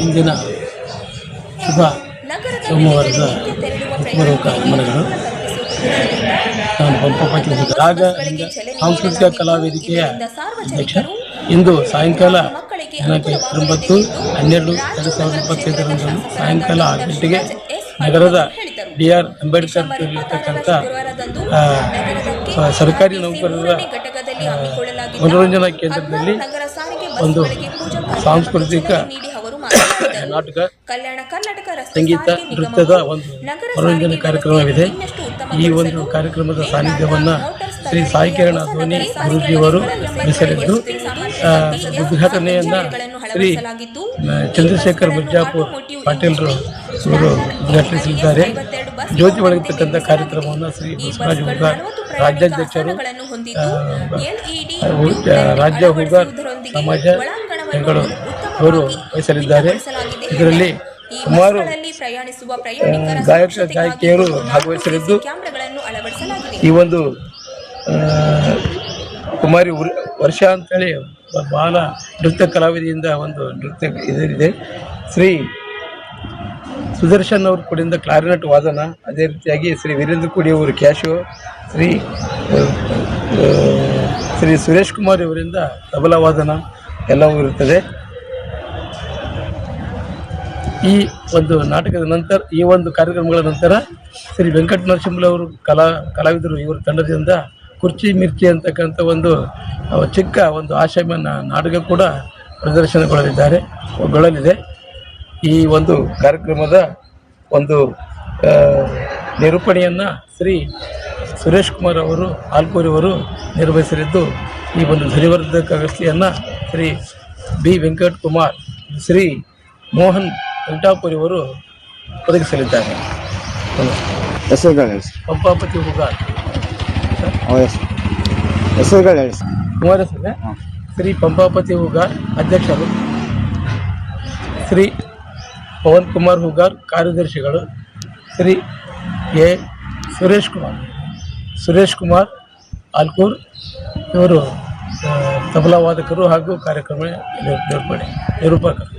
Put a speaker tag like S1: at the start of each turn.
S1: ಇಂದಿನ ಶುಭ ಸೋಮವಾರದ ಪೂರ್ವಕ ಮನೆಗಳು ನಾನು ಪಂಪಪತಿ ರಾಗ ಸಾಂಸ್ಕೃತಿಕ ಕಲಾ ವೇದಿಕೆಯ ಅಧ್ಯಕ್ಷ. ಇಂದು ಸಾಯಂಕಾಲ ದಿನಾಂಕ ಹನ್ನೆರಡು ಎರಡು ಸಾವಿರದ ಇಪ್ಪತ್ತೈದರಂದು ಸಾಯಂಕಾಲ ಆರು ಗಂಟೆಗೆ ನಗರದ ಡಿ ಆರ್ ಅಂಬೇಡ್ಕರ್ ಇರ್ತಕ್ಕಂಥ ಸರ್ಕಾರಿ ನೌಕರರ ಮನೋರಂಜನಾ ಕೇಂದ್ರದಲ್ಲಿ ಒಂದು ಸಾಂಸ್ಕೃತಿಕ ನಾಟಕ
S2: ಕಲ್ಯಾಣ ಕರ್ನಾಟಕ ರಸ್ತೆ
S1: ಸಂಗೀತ ನೃತ್ಯದ ಒಂದು ಮನೋರಂಜನೆ ಕಾರ್ಯಕ್ರಮವಿದೆ. ಈ ಒಂದು ಕಾರ್ಯಕ್ರಮದ ಸಾನ್ನಿಧ್ಯವನ್ನು ಶ್ರೀ ಸಾಯಿ ಕಿರಣ ಧ್ವನಿ ಗುರುಜಿಯವರು ಹೆಸರಿದ್ದು ಉದ್ಘಾಟನೆಯನ್ನು ಶ್ರೀ ಚಂದ್ರಶೇಖರ್ ಮಿರ್ಜಾಪುರ್ ಪಾಟೀಲ್ರು ಇವರು ಉದ್ಘಾಟಿಸಲಿದ್ದಾರೆ ಜ್ಯೋತಿ ಒಳಗಿರ್ತಕ್ಕಂಥ ಕಾರ್ಯಕ್ರಮವನ್ನು ಶ್ರೀ ಬಸವರಾಜ ಹುಗಾರ್ ರಾಜ್ಯಾಧ್ಯಕ್ಷರು ರಾಜ್ಯ ಹುಗಾರ್ ಸಮಾಜ ಬೆಂಗಳೂರು ಅವರು ವಹಿಸಲಿದ್ದಾರೆ ಇದರಲ್ಲಿ ಸುಮಾರು ಗಾಯಕ ಗಾಯಕಿಯರು ಭಾಗವಹಿಸಲಿದ್ದು ಈ ಒಂದು ಕುಮಾರಿ ವರ್ಷ ಅಂತೇಳಿ ಬಾಲ ನೃತ್ಯ ಕಲಾವಿದೆಯಿಂದ ಒಂದು ನೃತ್ಯ ಇದರಿದೆ ಶ್ರೀ ಸುದರ್ಶನ್ ಅವ್ರ ಕೂಡಿಂದ ಕ್ಲಾರಿನೆಟ್ ವಾದನ ಅದೇ ರೀತಿಯಾಗಿ ಶ್ರೀ ವೀರೇಂದ್ರ ಕುಡಿ ಅವರು ಕ್ಯಾಶು ಶ್ರೀ ಶ್ರೀ ಸುರೇಶ್ ಕುಮಾರ್ ಇವರಿಂದ ತಬಲಾ ವಾದನ ಎಲ್ಲವೂ ಇರುತ್ತದೆ. ಈ ಒಂದು ನಾಟಕದ ನಂತರ, ಈ ಒಂದು ಕಾರ್ಯಕ್ರಮಗಳ ನಂತರ ಶ್ರೀ ವೆಂಕಟ ನರಸಿಂಹಲವರು ಕಲಾ, ಕಲಾವಿದರು ಇವರ ತಂಡದಿಂದ ಕುರ್ಚಿ ಮಿರ್ಚಿ ಅಂತಕ್ಕಂಥ ಒಂದು ಚಿಕ್ಕ ಒಂದು ಆಶಯ ನಾಟಕ ಕೂಡ ಪ್ರದರ್ಶನಗೊಳ್ಳಲಿದ್ದಾರೆ ಗೊಳ್ಳಲಿದೆ ಈ ಒಂದು ಕಾರ್ಯಕ್ರಮದ ಒಂದು ನಿರೂಪಣೆಯನ್ನು ಶ್ರೀ ಸುರೇಶ್ ಕುಮಾರ್ ಅವರು ಆಲ್ಕೂರಿಯವರು ನಿರ್ವಹಿಸಲಿದ್ದು, ಈ ಒಂದು ಧ್ವನಿವರ್ಧಕ ವ್ಯವಸ್ಥೆಯನ್ನು ಶ್ರೀ ಬಿ ವೆಂಕಟ್ ಕುಮಾರ್ ಶ್ರೀ ಮೋಹನ್ ವೆಂಕಟಾಪುರಿ ಅವರು ಒದಗಿಸಲಿದ್ದಾರೆ.
S3: ಹೆಸರುಗಳು ಹೇಳಿ ಸರ್.
S1: ಪಂಪಾಪತಿ ಹುಗಾರ್
S3: ಹೆಸರುಗಳು ಹೇಳಿ ಸರ್.
S1: ಶ್ರೀ ಪಂಪಾಪತಿ ಹುಗಾರ್ ಅಧ್ಯಕ್ಷರು ಶ್ರೀ ಪವನ್ ಕುಮಾರ್ ಹುಗಾರ್ ಕಾರ್ಯದರ್ಶಿಗಳು ಶ್ರೀ ಎ ಸುರೇಶ್ ಕುಮಾರ್. ಸುರೇಶ್ ಕುಮಾರ್ ಆಲ್ಕೂರ್ ಇವರು ತಬಲಾ ವಾದಕರು ಹಾಗೂ ಕಾರ್ಯಕ್ರಮ ನಿರೂಪಣೆ ನಿರೂಪಕರು.